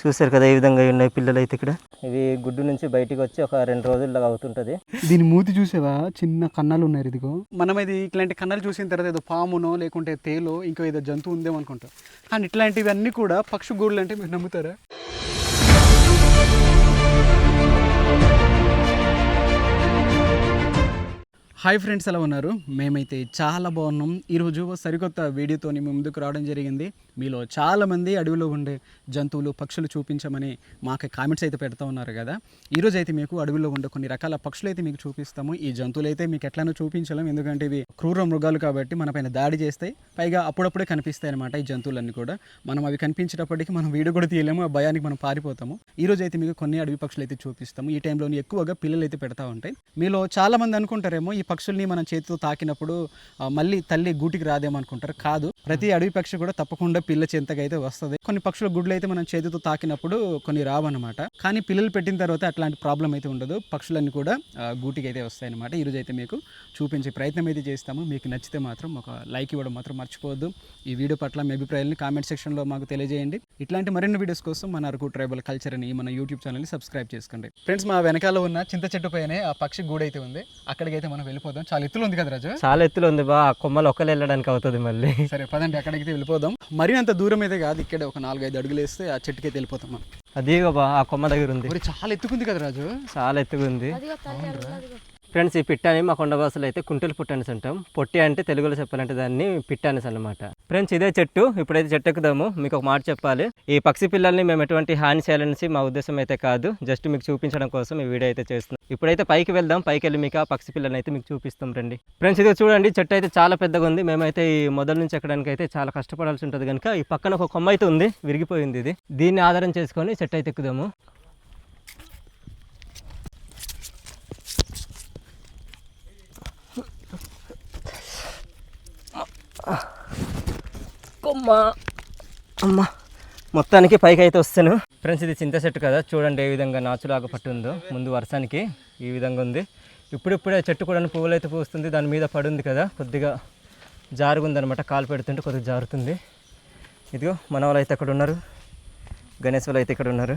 చూసారు కదా ఏ విధంగా ఉన్నాయి పిల్లలు అయితే ఇక్కడ? ఇవి గుడ్డు నుంచి బయటికి వచ్చి ఒక రెండు రోజుల్లో అవుతుంటది. దీని మూతి చూసావా? చిన్న కన్నాలు ఉన్నాయి ఇదిగో. మనం ఇది ఇట్లాంటి కన్నాలు చూసిన తర్వాత ఏదో పామునో లేకుంటే తేలో ఇంకో ఏదో జంతువు ఉందేమో అనుకుంటాం. కానీ ఇట్లాంటివి అన్నీ కూడా పక్షి గూడులు అంటే మీరు నమ్ముతారా? హాయ్ ఫ్రెండ్స్ ఎలా ఉన్నారు? మేమైతే చాలా బాగున్నాం. ఈరోజు సరికొత్త వీడియోతో ముందుకు రావడం జరిగింది. మీలో చాలామంది అడవిలో ఉండే జంతువులు పక్షులు చూపించమని మాకు కామెంట్స్ అయితే పెడతా ఉన్నారు కదా. ఈరోజు అయితే మీకు అడవిలో ఉండే కొన్ని రకాల పక్షులు అయితే మీకు చూపిస్తాము. ఈ జంతువులు అయితే మీకు ఎట్లానో చూపించలేం ఎందుకంటే ఇవి క్రూర మృగాలు కాబట్టి మన పైన దాడి చేస్తాయి. పైగా అప్పుడప్పుడే కనిపిస్తాయి అనమాట ఈ జంతువులన్నీ కూడా. మనం అవి కనిపించేటప్పటికి మనం వీడియో కూడా తీయలేము ఆ భయానికి మనం పారిపోతాము. ఈరోజు అయితే మీకు కొన్ని అడవి పక్షులు అయితే చూపిస్తాము. ఈ టైంలో ఎక్కువగా పిల్లలు అయితే పెడతా ఉంటాయి. మీలో చాలామంది అనుకుంటారేమో ఈ పక్షుల్ని మనం చేతితో తాకినప్పుడు మళ్ళీ తల్లి గూటికి రాదేమో అనుకుంటారు కాదు. ప్రతి అడవి పక్షి కూడా తప్పకుండా పిల్ల చెంతగా అయితే వస్తుంది. కొన్ని పక్షుల గుడ్లు అయితే మనం చేతితో తాకినప్పుడు కొన్ని రావన్నమాట. కానీ పిల్లలు పెట్టిన తర్వాత అట్లాంటి ప్రాబ్లం అయితే ఉండదు. పక్షులన్నీ కూడా గూటికి అయితే వస్తాయి అనమాట ఈరోజు అయితే మీకు చూపించే ప్రయత్నం అయితే చేస్తాము. మీకు నచ్చితే మాత్రం ఒక లైక్ ఇవ్వడం మాత్రం మర్చిపోవద్దు. ఈ వీడియో పట్ల మీ అభిప్రాయాలని కామెంట్ సెక్షన్లో మాకు తెలియజేయండి. ఇట్లాంటి మరిన్ని వీడియోస్ కోసం మన అరకు ట్రైబల్ కల్చర్ అని మన యూట్యూబ్ ఛానల్ని సబ్స్క్రైబ్ చేసుకోండి. ఫ్రెండ్స్ మా వెనకాల ఉన్న చింత చెట్టు పైనే ఆ పక్షి గూడు అయితే ఉంది. అక్కడికైతే మనం వెళ్ళిపోదాం. చాలా ఎత్తులు ఉంది కదా రాజు? చాలా ఎత్తులో ఉంది బా. ఆ కొమ్మలు ఒక్కలు వెళ్ళడానికి అవుతుంది మళ్ళీ. సరే పదండి అక్కడికి వెళ్ళిపోదాం. మరి అంత దూరం అయితే కాదు ఇక్కడ ఒక నాలుగైదు అడుగులు వేస్తే ఆ చెట్టుకైతే వెళ్ళిపోతాం మనం. అదిగో బా ఆ కొమ్మ దగ్గర ఉంది. మరి చాలా ఎత్తుకుంది కదా రాజు? చాలా ఎత్తుగా ఉంది ఫ్రెండ్స్ ఈ పిట్టని మా కొండ భాషలో అయితే కుంటలు పుట్టనేసి అంటాం పొట్టి అంటే తెలుగులో చెప్పాలంటే దాన్ని పిట్టనేసి అనమాట ఫ్రెండ్స్ ఇదే చెట్టు. ఇప్పుడైతే చెట్టు ఎక్కుదాము. మీకు ఒక మాట చెప్పాలి. ఈ పక్షి పిల్లల్ని మేము ఎటువంటి హాని చేయాలనేసి మా ఉద్దేశం అయితే కాదు. జస్ట్ మీకు చూపించడం కోసం ఈ వీడియో అయితే చేస్తున్నాం. ఇప్పుడైతే పైకి వెళ్దాం. పైకి వెళ్ళి మీకు ఆ పక్షి పిల్లల్ని అయితే మీకు చూపిస్తాం రండి. ఫ్రెండ్స్ ఇది చూడండి. చెట్టు అయితే చాలా పెద్దగా ఉంది. మేమైతే ఈ మొదల నుంచి ఎక్కడానికి అయితే చాలా కష్టపడాల్సి ఉంటుంది కనుక ఈ పక్కన ఒక కొమ్మ అయితే ఉంది. విరిగిపోయింది ఇది. దీన్ని ఆధారం చేసుకొని చెట్టు అయితే ఎక్కుదాము. కొమ్మ. అమ్మ మొత్తానికి పైకి అయితే వస్తాను. ఫ్రెండ్స్ ఇది చింత చెట్టు కదా. చూడండి ఏ విధంగా నాచులాగా పట్టుందో ముందు వర్షానికి ఈ విధంగా ఉంది. ఇప్పుడిప్పుడే చెట్టు కూడా పువ్వులు అయితే పూస్తుంది. దాని మీద పడుంది కదా. కొద్దిగా జారుగుందనమాట. కాలు పెడుతుంటే కొద్దిగా జారుతుంది. ఇదిగో మన వాళ్ళు అయితే అక్కడ ఉన్నారు. గణేష్ వాళ్ళు అయితే ఇక్కడ ఉన్నారు.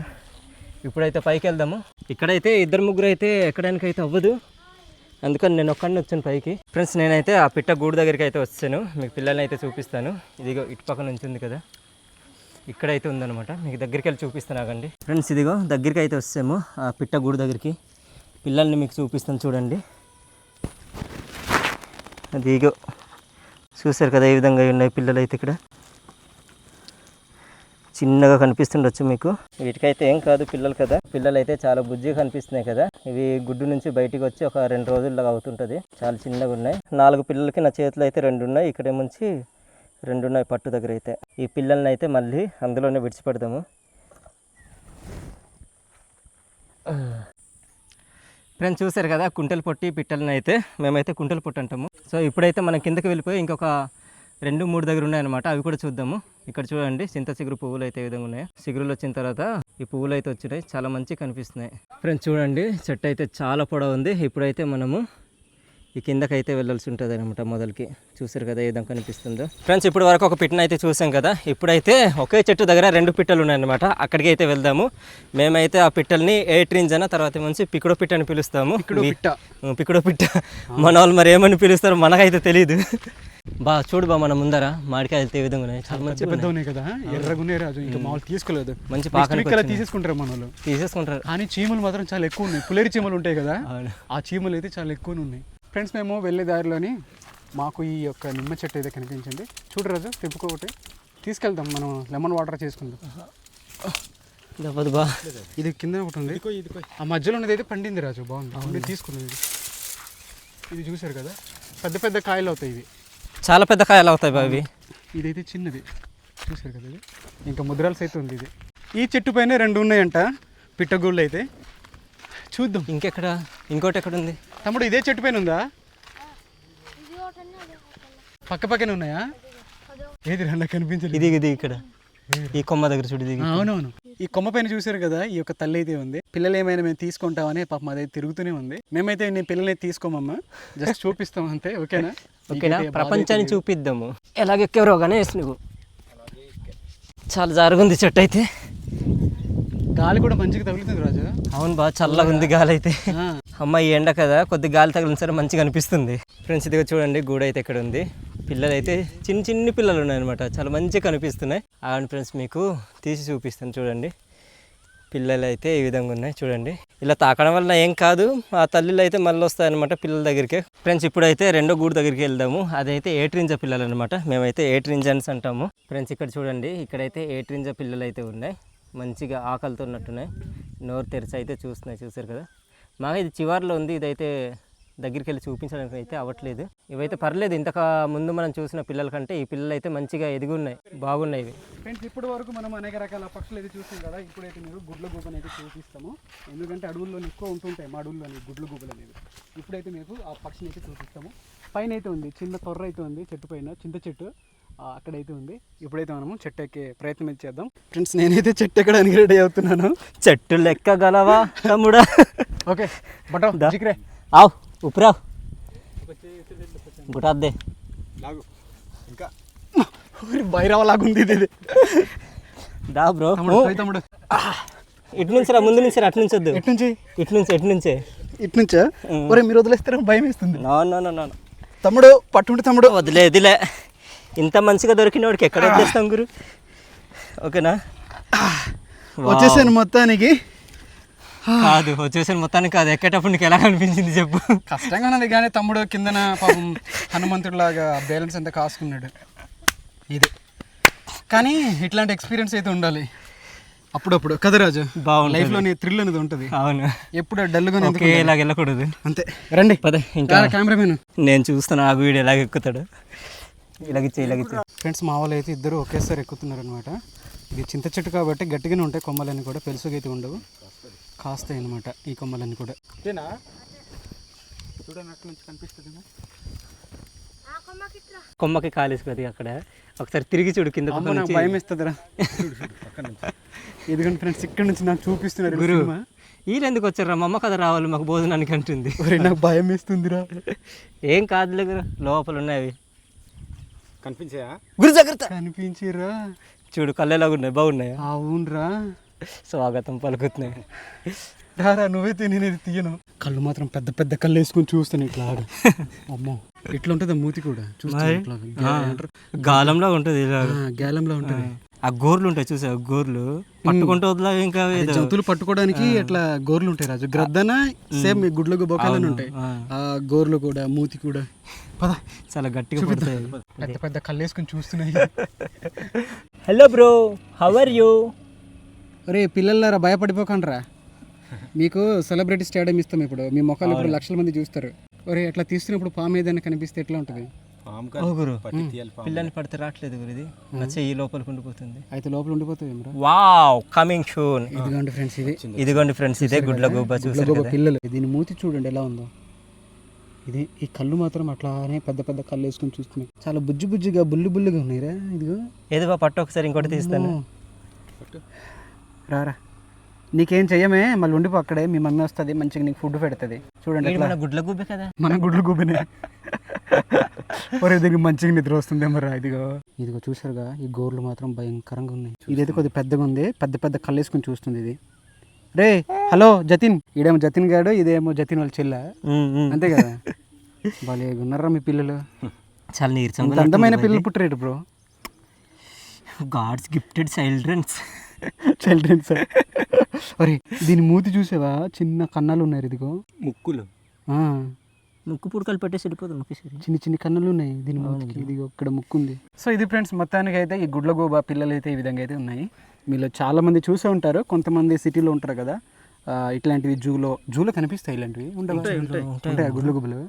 ఇప్పుడైతే పైకి వెళ్దాము ఇక్కడైతే ఇద్దరు ముగ్గురు అయితే ఎక్కడానికి అయితే అవ్వదు. అందుకని నేను ఒక్కడిని వచ్చాను పైకి. ఫ్రెండ్స్ నేనైతే ఆ పిట్ట గూడు దగ్గరికి అయితే వచ్చాను. మీకు పిల్లల్ని అయితే చూపిస్తాను. ఇదిగో ఇటు పక్కన నుంచి ఉంది కదా. ఇక్కడైతే ఉందన్నమాట. మీకు దగ్గరికి వెళ్ళి చూపిస్తాను ఆగండి. ఫ్రెండ్స్ ఇదిగో దగ్గరికి అయితే వచ్చాము. ఆ పిట్ట గూడు దగ్గరికి. పిల్లల్ని మీకు చూపిస్తాను చూడండి. అది ఇగో చూసారు కదా ఏ విధంగా ఉన్నాయి పిల్లలు అయితే ఇక్కడ? చిన్నగా కనిపిస్తుండొచ్చు మీకు. వీటికైతే ఏం కాదు పిల్లలు కదా. పిల్లలు అయితే చాలా బుజ్జిగా కనిపిస్తున్నాయి కదా. ఇవి గుడ్డు నుంచి బయటికి వచ్చి ఒక రెండు రోజుల్లో అవుతుంటుంది. చాలా చిన్నగా ఉన్నాయి. నాలుగు పిల్లలకి నా చేతులు అయితే రెండు ఉన్నాయి. ఇక్కడేముంచి రెండు ఉన్నాయి పట్టు దగ్గర అయితే. ఈ పిల్లల్ని అయితే మళ్ళీ అందులోనే విడిచిపెడదాము. ఫ్రెండ్స్ చూసారు కదా కుంటలు పొట్టి పిట్టలని అయితే మేమైతే కుంటలు పొట్టు అంటాము. సో ఇప్పుడైతే మనం కిందకి వెళ్ళిపోయి ఇంకొక రెండు మూడు దగ్గర ఉన్నాయన్నమాట. అవి కూడా చూద్దాము. ఇక్కడ చూడండి చింత చిగురు పువ్వులు అయితే విధంగా ఉన్నాయి. చిగురులు వచ్చిన తర్వాత ఈ పువ్వులు అయితే వచ్చినాయి. చాలా మంచి కనిపిస్తున్నాయి. ఫ్రెండ్స్ చూడండి చెట్టు అయితే చాలా పొడవు ఉంది. ఇప్పుడైతే మనము ఈ కిందకైతే వెళ్ళాల్సి ఉంటుంది అనమాట మొదలకి. చూసారు కదా ఏ విధంగా కనిపిస్తుందో. ఫ్రెండ్స్ ఇప్పుడు వరకు ఒక పిట్టను అయితే చూసాం కదా. ఇప్పుడైతే ఒకే చెట్టు దగ్గర రెండు పిట్టలు ఉన్నాయన్నమాట. అక్కడికి అయితే వెళ్దాము. మేమైతే ఆ పిట్టల్ని ఏ ట్రీన్స్ అయినా తర్వాత మంచి పిక్కుడో పిట్ట అని పిలుస్తాము. పిక్కుడో పిట్ట. మన వాళ్ళు మరి ఏమని పిలుస్తారో మనకైతే తెలియదు బా చూడు బా మన ముందర మామిడికాయలు అయితే ఏ విధంగా ఉన్నాయి? చాలా మంచి పెద్ద ఉన్నాయి. కదా? ఎర్రగునే రాజు. ఇంకా మామూలు తీసుకోలేదు. మంచి వచ్చింది. తీసేసుకుంటారు మన వాళ్ళు. తీసేసుకుంటారు. కానీ చీమలు మాత్రం చాలా ఎక్కువ ఉన్నాయి. పులేరి చీమలు ఉంటాయి కదా. ఆ చీమలు అయితే చాలా ఎక్కువ ఉన్నాయి. ఫ్రెండ్స్ మేము వెళ్ళే దారిలోని మాకు ఈ యొక్క నిమ్మ చెట్టు అయితే కనిపించింది. చూడు రాజు తెప్పుకో ఒకటి. తీసుకెళ్తాం మనం లెమన్ వాటర్ చేసుకుందాం. బా. ఇది కింద ఒకటి ఉంది. ఆ మధ్యలో ఉన్నది అయితే పండింది రాజు. బాగుంది. ఇది తీసుకున్నది. ఇది ఇది చూసారు కదా? పెద్ద పెద్ద కాయలు అవుతాయి ఇవి. చాలా పెద్ద కాయలు అవుతాయి బా ఇవి ఇదైతే చిన్నది. చూసారు కదా ఇది? ఇంకా ముద్రాల సైతం ఉంది ఇది. ఈ చెట్టు పైన రెండు ఉన్నాయంట పిట్టగూళ్ళు అయితే. చూద్దాం. ఇంకెక్కడ? ఇంకోటి ఎక్కడ ఉంది తమ్ముడు ఇదే చెట్టు పైన ఉందా? పక్క పక్కనే ఉన్నాయా? ఏది రా నాకు కనిపించలేదు ఇది ఇది ఇక్కడ. ఈ కొమ్మ దగ్గర చూడు ఆ, అవునవును. ఈ కొమ్మ పైన చూసారు కదా ఈ యొక్క తల్లి అయితే ఉంది. పిల్లలు ఏమైనా మేము తీసుకుంటామని పాపం అదే తిరుగుతూనే ఉంది. మేమైతే నేను పిల్లల్ని తీసుకోమమ్మా. జస్ట్ చూపిస్తాం అంతే ఓకేనా? ఓకేనా? ప్రపంచాన్ని చూపిద్దాము. ఎలాగెక్కేవరో కానీ నువ్వు. చాలా జారుగుంది చెట్టు అయితే. గాలి కూడా మంచిగా తగులుతుంది రాజు. అవును బాగా చల్లగా ఉంది గాలి అయితే. ఆ, అమ్మ ఈ ఎండ కదా కొద్ది గాలి తగిలిన సరే మంచిగా అనిపిస్తుంది. ఫ్రెండ్స్ ఇదిగో చూడండి గూడు అయితే ఇక్కడ ఉంది. పిల్లలు అయితే చిన్న చిన్ని పిల్లలు ఉన్నాయన్నమాట. చాలా మంచిగా కనిపిస్తున్నాయి. అవును ఫ్రెండ్స్ మీకు తీసి చూపిస్తాను చూడండి. పిల్లలు అయితే ఈ విధంగా ఉన్నాయి చూడండి. ఇలా తాకడం వల్ల ఏం కాదు ఆ తల్లిలు అయితే మళ్ళీ వస్తాయన్నమాట పిల్లల దగ్గరికి. ఫ్రెండ్స్ ఇప్పుడైతే రెండో గూడు దగ్గరికి వెళ్దాము. అదైతే ఏట్రింజ పిల్లలు అనమాట మేమైతే ఏట్రింజన్స్ అంటాము. ఫ్రెండ్స్ ఇక్కడ చూడండి ఇక్కడైతే ఏట్రింజ పిల్లలు అయితే ఉన్నాయి. మంచిగా ఆకలితో ఉన్నట్టున్నాయి నోరు తెరిచి అయితే చూస్తున్నాయి చూసారు కదా. మాకు ఇది చివరిలో ఉంది ఇదైతే దగ్గరికి వెళ్ళి చూపించడానికి అయితే అవ్వట్లేదు. ఇవైతే పర్లేదు ఇంతక ముందు మనం చూసిన పిల్లల కంటే ఈ పిల్లలు అయితే మంచిగా ఎదిగి ఉన్నాయి బాగున్నాయి ఇవి. ఫ్రెండ్స్ ఇప్పటి వరకు మనం అనేక రకాల పక్షులు అయితే చూసాం కదా. ఇప్పుడైతే మీరు గుడ్ల గూబని అయితే చూపిస్తాము. ఎందుకంటే అడవుల్లో ఎక్కువ ఉంటుంటాయి మా అడవుల్లోని గుడ్ల గూబలు అనేవి. ఇప్పుడైతే మీకు ఆ పక్షిని అయితే చూపిస్తాము. పైన అయితే ఉంది చిన్న తొర్ర అయితే ఉంది చెట్టు పైన చింత చెట్టు. అక్కడైతే ఉంది. ఇప్పుడైతే మనము చెట్టు ఎక్కే ప్రయత్నం అయితే చేద్దాం. ఫ్రెండ్స్ నేనైతే చెట్టు ఎక్కడానికి రెడీ అవుతున్నాను. చెట్టు లెక్కగలవా తమ్ముడా? ఓకే బట జిక్రే ఆవ్ ఉప్పురావ్ గుటాద్దే ఇంకా. బైరావలాగా ఉంది ఇది. దా బ్రో. తమ్ముడు ఇటు నుంచి రా ముందు నుంచి అటు నుంచి వద్దు ఎటు నుంచి? ఇటు నుంచి ఎటు నుంచే. ఇటు నుంచా? ఒరే మీరు వదిలేస్తారా భయం వేస్తుంది నో నో నో నో. తమ్ముడు పట్టుండి తమ్ముడు. వదిలే వదిలే. ఇంత మంచిగా దొరికిన వాడికి ఎక్కడ వదిలేస్తాం గురు? ఓకేనా? వచ్చేసాను మొత్తానికి. కాదు వచ్చేసాను మొత్తానికి కాదు. ఎక్కేటప్పుడు నీకు ఎలా అనిపించింది చెప్పు. కష్టంగా ఉన్నది కానీ తమ్ముడు కిందన పాపం హనుమంతుడిలాగా బ్యాలెన్స్ అంతా కాసుకున్నాడు. ఇది. కానీ ఇట్లాంటి ఎక్స్పీరియన్స్ అయితే ఉండాలి. అప్పుడప్పుడు. కదా రాజు? బాగుంటుంది. లైఫ్లోని థ్రిల్ అనేది ఉంటుంది. అవును. ఎప్పుడు డల్గా ఒకేలాగా వెళ్ళకూడదు? అంతే. రండి. పద ఇంకా. కెమెరామెన్ నేను చూస్తాను ఆ వీడియో ఎలాగ ఎక్కుతాడు. ఇలాగిచ్చే ఇలాగిచ్చే. ఫ్రెండ్స్ మా వాళ్ళు అయితే ఇద్దరు ఒకేసారి ఎక్కుతున్నారు అనమాట ఇది చింత చెట్టు కాబట్టి గట్టిగానే ఉంటాయి కొమ్మలన్నీ కూడా పెలుసుగా అయితే ఉండవు. కాస్తాయి అనమాట ఈ కొమ్మలన్నీ కూడా. చూడండి అక్కడ నుంచి కనిపిస్తుంది కొమ్మకి కాలేసుకుంది అక్కడ. ఒకసారి తిరిగి చూడు కింద. భయం వేస్తుందిరా ఎందుకంటే ఫ్రెండ్స్ ఇక్కడ నుంచి నాకు చూపిస్తున్నారు గురు. వీళ్ళు ఎందుకు వచ్చారు? మా అమ్మ కథ రావాలి మాకు భోజనానికి అంటుంది. ఒరేయ్, నాకు భయం వేస్తుందిరా ఏం కాదులే గురు లోపల ఉన్నాయి అవి. కనిపించాయా? గురు జాగ్రత్త. కనిపించిరా చూడు కళ్ళెలాగా ఉన్నాయి బాగున్నాయా. అవునరా. స్వాగతం పలుకుతున్నాయి. రారా నువ్వైతే నేనేది తీయను. కళ్ళు మాత్రం పెద్ద పెద్ద కళ్ళు వేసుకొని చూస్తాను ఇట్లా అమ్మో ఇట్లా ఉంటుంది మూతి కూడా. చూస్తాను గాలంలో ఉంటుంది ఇలా గ్యాలంలో ఉంటుంది. ఆ గోర్లు ఉంటాయి చూసా గోర్లు. పట్టుకుంటూ వదిలా ఇంకా జంతువులు పట్టుకోవడానికి అట్లా గోర్లు ఉంటాయి రాజు. గ్రద్దన సేమ్ మీ గుడ్లకు బొకాలని ఉంటాయి. ఆ. గోర్లు కూడా మూతి కూడా. పద. చాలా గట్టిగా పడతాయి. పెద్ద పెద్ద కళ్ళు వేసుకొని చూస్తున్నాయి. Hello bro how are you అరే పిల్లలారా భయపడిపోకండిరా. మీకు సెలబ్రిటీ స్టేడియం ఇస్తాం ఇప్పుడు. మీ మొక్కలు ఇప్పుడు లక్షల మంది చూస్తారు. ఒరే అట్లా తీస్తున్నప్పుడు పాము ఏదైనా కనిపిస్తే ఎట్లా ఉంటుంది? గురు. పిల్లని పడితే రావట్లేదు గురు ఇది. నా చెయ్యి లోపలికి ఉండిపోతుంది. అయితే లోపల ఉండిపోతుంది వావ్ కమింగ్ షూన్ ఇదిగోండి ఫ్రెండ్స్ ఇది. ఇదిగోండి ఫ్రెండ్స్ ఇదే గుడ్ల గుబ్బ చూసారు పిల్లలు. దీని మూతి చూడండి ఎలా ఉందో. ఇది ఈ కళ్ళు మాత్రం అట్లానే పెద్ద పెద్ద కళ్ళు వేసుకొని చూస్తున్నాయి. చాలా బుజ్జి బుజ్జిగా బుల్లి బుల్లిగా ఉన్నాయిరా ఇదిగో. ఏదో బా పట్టు ఒకసారి ఇంకోటి తీస్తాను. రారా. నీకేం చెయ్యమే మళ్ళీ ఉండిపో అక్కడే మీ మమ్మీ వస్తుంది మంచిగా నీకు ఫుడ్ పెడుతుంది. చూడండి మన గుడ్ల గుబ్బే కదా? మన గుడ్లు గుబినే ఒరే దీనికి మంచిగా నిద్ర వస్తుంది మరా ఇదిగో. ఇదిగో చూసారుగా ఈ గోర్లు మాత్రం భయంకరంగా ఉన్నాయి. ఇదైతే కొద్దిగా పెద్దగా ఉంది పెద్ద పెద్ద కళ్ళు వేసుకొని చూస్తుంది ఇది. రే హలో జతిన్. ఈడేమో జతిన్ గాడు ఇదేమో జతిన్ వాళ్ళ చెల్ల. అంతే కదా? భలే ఉన్నారా మీ పిల్లలు. చాలా అంత నీరసంగా అందమైన పిల్లలు పుట్టరేడు bro? God's gifted childrens. Childrens అరే దీని మూతి చూసావా? చిన్న కన్నాలు ఉన్నారు ఇదిగో. ముక్కులు. ఆ, ముక్కు పుడకలు పెట్టేసి వెళ్ళిపోతుంది ఒకేసారి చిన్న చిన్న కన్నులు ఉన్నాయి దీని మూతికి. ఇది ఇక్కడ ముక్కు ఉంది సో ఇది ఫ్రెండ్స్ మొత్తానికి అయితే ఈ గుడ్లగూబ పిల్లలు అయితే ఈ విధంగా అయితే ఉన్నాయి. మీలో చాలా మంది చూసే ఉంటారు కొంతమంది సిటీలో ఉంటారు కదా. ఇట్లాంటివి జూలో జూలో కనిపిస్తాయి ఇలాంటివి? ఉండవా? ఉంటాయి గుడ్లగూబలు?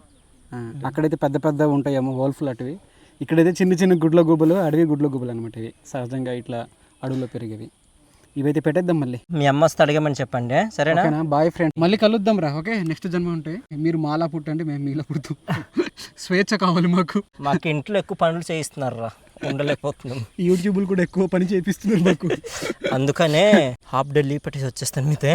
అక్కడైతే పెద్ద పెద్ద ఉంటాయేమో వోల్ఫ్ లాంటివి ఇక్కడైతే చిన్న చిన్న గుడ్ల గుబ్బలు అడవి గుడ్ల గుబ్బలు అనమాట ఇవి. సహజంగా ఇట్లా అడవిలో పెరిగేవి. ఇవైతే పెట్టేద్దాం మళ్ళీ. మీ అమ్మ వస్తే అడగమని చెప్పండి సరేనా? Bye friend. మళ్ళీ కలుద్దాం రా ఓకే? నెక్స్ట్ జన్మ ఉంటాయి మీరు మాలా పుట్టండి మేము మీలా పుడతాం. స్వేచ్ఛ కావాలి మాకు. మాకు ఇంట్లో ఎక్కువ పనులు చేయిస్తున్నారు రా ఉండలేకపోతున్నాం. యూట్యూబ్లు కూడా ఎక్కువ పని చేపిస్తున్నారు మాకు. అందుకనే హాఫ్ డే లీవ్ పెట్టేసి వచ్చేస్తాను మీతే.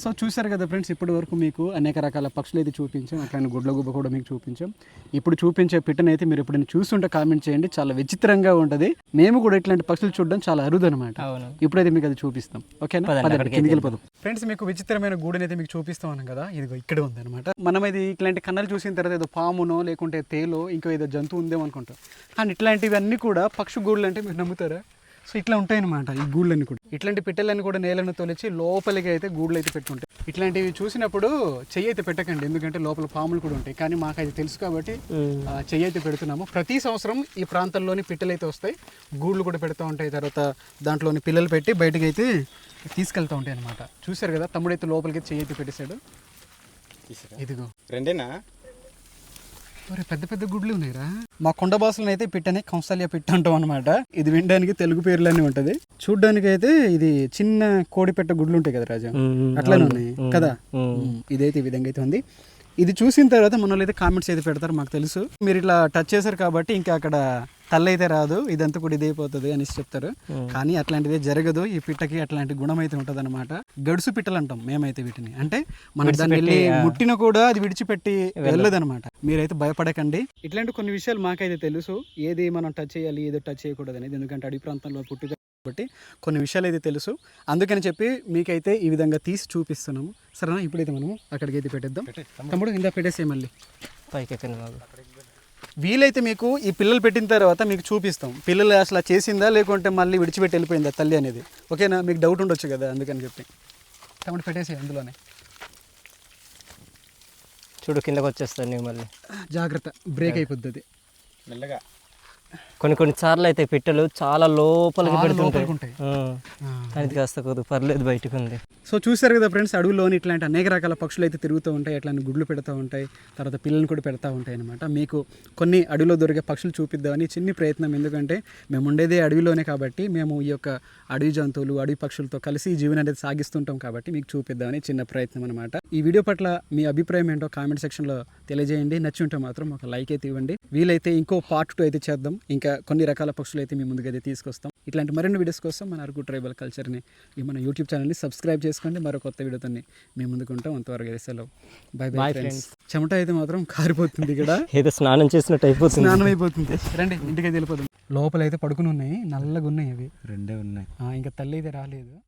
సో చూశారు కదా ఫ్రెండ్స్ ఇప్పటి వరకు మీకు అనేక రకాల పక్షులు అయితే చూపించాం. అట్లానే గుడ్ల గుబ్బ కూడా మీకు చూపించాం. ఇప్పుడు చూపించే పిట్టనైతే అయితే మీరు ఎప్పుడైనా చూస్తుంటే కామెంట్ చేయండి. చాలా విచిత్రంగా ఉంటుంది. మేము కూడా ఇట్లాంటి పక్షులు చూడడం చాలా అరుదు అనమాట ఇప్పుడైతే మీకు అది చూపిస్తాం. ఓకేనా? కిందికి వెళ్ళిపోదాం. ఫ్రెండ్స్ మీకు విచిత్రమైన గూడెని అయితే మీకు చూపిస్తాం అన్నాం కదా. ఇది ఇక్కడ ఉంది అనమాట మనం ఇది ఇట్లాంటి కన్నలు చూసిన తర్వాత ఏదో పామునో లేకుంటే తేలో ఇంకో ఏదో జంతువు ఉందేమో అనుకుంటాం. కానీ ఇట్లాంటివన్నీ కూడా పక్షి గూళ్ళు అంటే మీరు నమ్ముతారా? సో ఇట్లా ఉంటాయన్నమాట ఈ గూళ్ళన్నీ కూడా. ఇట్లాంటి పిట్టలన్నీ కూడా నేలను తొలిచి లోపలికి అయితే గూళ్ళు అయితే పెట్టుంటాయి ఇట్లాంటివి చూసినప్పుడు చెయ్యి అయితే పెట్టకండి ఎందుకంటే లోపల పాములు కూడా ఉంటాయి. కానీ మాకు అది తెలుసు కాబట్టి చెయ్యి అయితే పెడుతున్నాము. ప్రతి సంవత్సరం ఈ ప్రాంతంలోని పిట్టలు అయితే వస్తాయి. గూళ్ళు కూడా పెడతా ఉంటాయి. తర్వాత దాంట్లోని పిల్లలు పెట్టి బయటకు అయితే తీసుకెళ్తూ ఉంటాయి అనమాట చూశారు కదా తమ్ముడైతే లోపలికి అయితే చెయ్యి అయితే పెట్టేశాడు. ఇదిగో. రెండేనా? ఒరే పెద్ద పెద్ద గుడ్లు ఉన్నాయిరా. మా కొండ అయితే పిట్టని కంసాలియా పిట్ట అంటాం అనమాట ఇది వినడానికి తెలుగు పేర్లన్నీ ఉంటది. చూడ్డానికి అయితే ఇది చిన్న కోడి పెట్ట గుడ్లు ఉంటాయి కదా రాజా? అట్లానే ఉన్నాయి కదా? ఇదైతే ఈ విధంగా అయితే ఉంది. ఇది చూసిన తర్వాత మన వాళ్ళు అయితే కామెంట్స్ అయితే పెడతారు మాకు తెలుసు. మీరు ఇట్లా టచ్ చేశారు కాబట్టి ఇంకా అక్కడ తల్లి అయితే రాదు ఇదంతా కూడా ఇదైపోతుంది అనేసి చెప్తారు. కానీ అట్లాంటిది జరగదు ఈ పిట్టకి అట్లాంటి గుణం అయితే ఉంటుంది అనమాట గడుసు పిట్టలు అంటాం మేమైతే వీటిని. అంటే మనం దాన్ని వెళ్ళి ముట్టిన కూడా అది విడిచిపెట్టి వెళ్ళదన్నమాట. మీరైతే భయపడకండి. ఇట్లాంటి కొన్ని విషయాలు మాకైతే తెలుసు. ఏది మనం టచ్ చేయాలి ఏది టచ్ చేయకూడదు అనేది ఎందుకంటే అడవి ప్రాంతంలో పుట్టి కాబట్టి కొన్ని విషయాలు అయితే తెలుసు. అందుకని చెప్పి మీకైతే ఈ విధంగా తీసి చూపిస్తున్నాము. సరేనా? ఇప్పుడైతే మనము అక్కడికి అయితే పెట్టేద్దాం. తమ్ముడు ఇందా పెట్టేసే మళ్ళీ. పైకి ఎక్కండి వీలైతే మీకు ఈ పిల్లలు పెట్టిన తర్వాత మీకు చూపిస్తాం. పిల్లలు అసలు చేసిందా? లేకుంటే మళ్ళీ విడిచిపెట్టి వెళ్ళిపోయిందా తల్లి అనేది? ఓకేనా? మీకు డౌట్ ఉండొచ్చు కదా అందుకని చెప్పి. తమ్ముడు పెట్టేసి అందులోనే. చూడు కిందకు వచ్చేస్తాను మళ్ళీ. జాగ్రత్త బ్రేక్ అయిపోద్ది అది. మెల్లగా. కొన్ని కొన్ని సార్లు అయితే పిట్టలు చాలా లోపలికి పెడుతుంటాయి. ఇది కాస్త కొద్దిగా పర్లేదు బయటకు ఉంది. సో చూశారు కదా ఫ్రెండ్స్ అడవుల్లోని ఇట్లాంటి అనేక రకాల పక్షులు అయితే తిరుగుతూ ఉంటాయి ఇట్లాంటి గుడ్లు పెడతా ఉంటాయి తర్వాత పిల్లల్ని కూడా పెడతా ఉంటాయి అనమాట మీకు కొన్ని అడవిలో దొరికే పక్షులు చూపిద్దామని చిన్ని ప్రయత్నం ఎందుకంటే మేము ఉండేదే అడవిలోనే కాబట్టి మేము ఈ యొక్క అడవి జంతువులు అడవి పక్షులతో కలిసి జీవనం అనేది సాగిస్తుంటాం కాబట్టి మీకు చూపిద్దామని చిన్న ప్రయత్నం అనమాట ఈ వీడియో పట్ల మీ అభిప్రాయం ఏంటో కామెంట్ సెక్షన్లో తెలియజేయండి. నచ్చి ఉంటే మాత్రం ఒక లైక్ అయితే ఇవ్వండి. వీలైతే ఇంకో పార్ట్ టూ అయితే చేద్దాం. ఇంకా కొన్ని రకాల పక్షులు అయితే మీ ముందుకు అయితే తీసుకొస్తాం. ఇట్లాంటి మరిన్ని వీడియోస్ కోసం మన అరకు ట్రైబల్ కల్చర్ని ఈ మన యూట్యూబ్ ఛానల్ని సబ్స్క్రైబ్ చేసుకోండి. మరో కొత్త వీడియోతో మీ ముందుకు ఉంటాం. అంతవరకు అయితే సెలవు. బై బై Bye ఫ్రెండ్స్ చెమట అయితే మాత్రం కారిపోతుంది ఇక్కడ. ఏదో స్నానం చేసినట్టు అయిపోతుంది. స్నానం అయిపోతుంది. రండి ఇంటికి అయితే వెళ్ళిపోదాం. లోపల అయితే పడుకుని ఉన్నాయి. నల్లగా ఉన్నాయి అవి. రెండే ఉన్నాయి. ఆ, ఇంకా తల్లి అయితే రాలేదు.